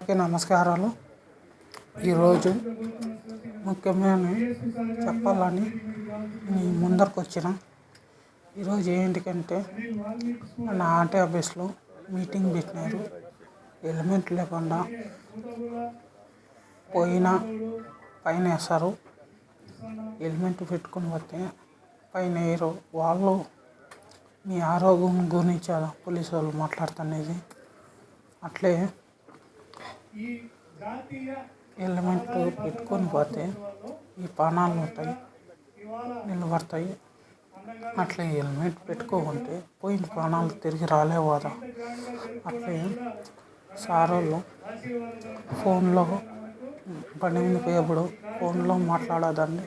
అందరికీ నమస్కారాలు. ఈరోజు ముఖ్యమైన చెప్పాలని నేను ముందరకు వచ్చిన ఈరోజు ఏంటికంటే మన ఆర్టీ ఆఫీస్లో మీటింగ్ పెట్టినారు. హెల్మెట్ లేకుండా పోయిన పైన వేస్తారు హెల్మెట్ పెట్టుకొని పోతే పైన వేయరు. వాళ్ళు మీ ఆరోగ్యం గురించి పోలీసు వాళ్ళు మాట్లాడుతున్నది. అట్లే హెల్మెట్ పెట్టుకొని పోతే ఈ ప్రాణాలు ఉంటాయి నిలబడతాయి అట్లే హెల్మెట్ పెట్టుకోకుంటే పోయిన ప్రాణాలు తిరిగి రాలేవాదా అట్లే సారోళ్ళు ఫోన్లో బండి మీద పోయేప్పుడు ఫోన్లో మాట్లాడదండి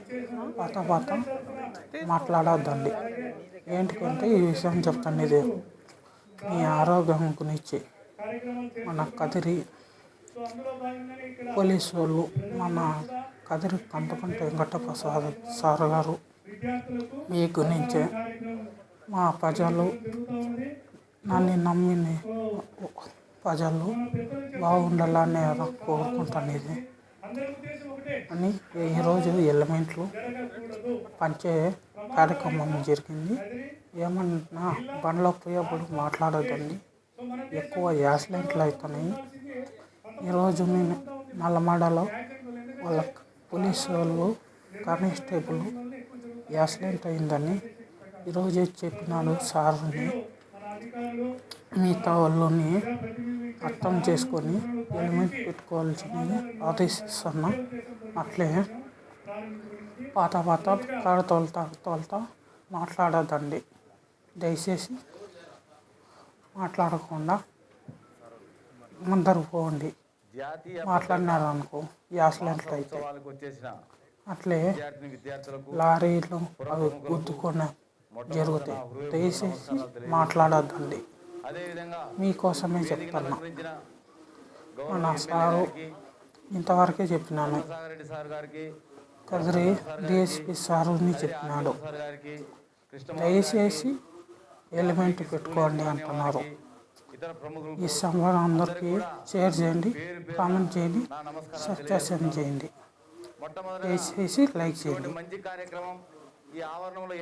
పాత పాత మాట్లాడద్దండి. ఏంటికంటే ఈ విషయం చెప్తాను ఇది. మీ ఆరోగ్యం గురించి. మన కదిరి పోలీసు వాళ్ళు మన కదిరి కంటకుంట వెంకటప్రసాద్ సార్ గారు మీ గురించి మా ప్రజలు నన్ను నమ్మిన ప్రజలు బాగుండాలని కోరుకుంటాను ఇది అని ఈరోజు ఎలిమెంట్లు పంచే కార్యక్రమం జరిగింది. ఏమన్నా బండ్లో పోయేప్పుడు మాట్లాడదండి ఎక్కువ యాక్సిడెంట్లు అవుతున్నాయి ఈరోజు నేను నల్లమడలో వాళ్ళ పోలీసు వాళ్ళు కానిస్టేబుల్ యాక్సిడెంట్ అయిందని ఈరోజు చెప్పినాడు సార్ని. మిగతా వాళ్ళని అర్థం చేసుకొని హెల్మెట్ పెట్టుకోవాల్సింది ఆదేశిస్తున్నా. అట్లే పాత పాత కారు తోలుతా తోలుతా మాట్లాడదండి దయచేసి మాట్లాడకుండా ముందరు పోండి. మాట్లాడినారు అనుకో యాక్సిడెంట్లు అయితే. అట్లే లారీలు అవి గుద్దుకొని జరుగుతాయి. దయచేసి మాట్లాడొద్దండి. మీకోసమే చెప్తున్నా. మన సారు ఇంతవరకే చెప్పినాను. కదిరి డిఎస్పి సారుని చెప్పినాడు. దయచేసి ఎలిమెంట్ పెట్టుకోండి అంటున్నారు. ఈ సంవరణ అందరికీ షేర్ చేయండి కామెంట్ చేయండి నా నమస్కారం సబ్స్క్రైబ్ చేయండి. దయచేసి లైక్ చేయండి. మంచి కార్యక్రమం ఈ ఆవరణంలో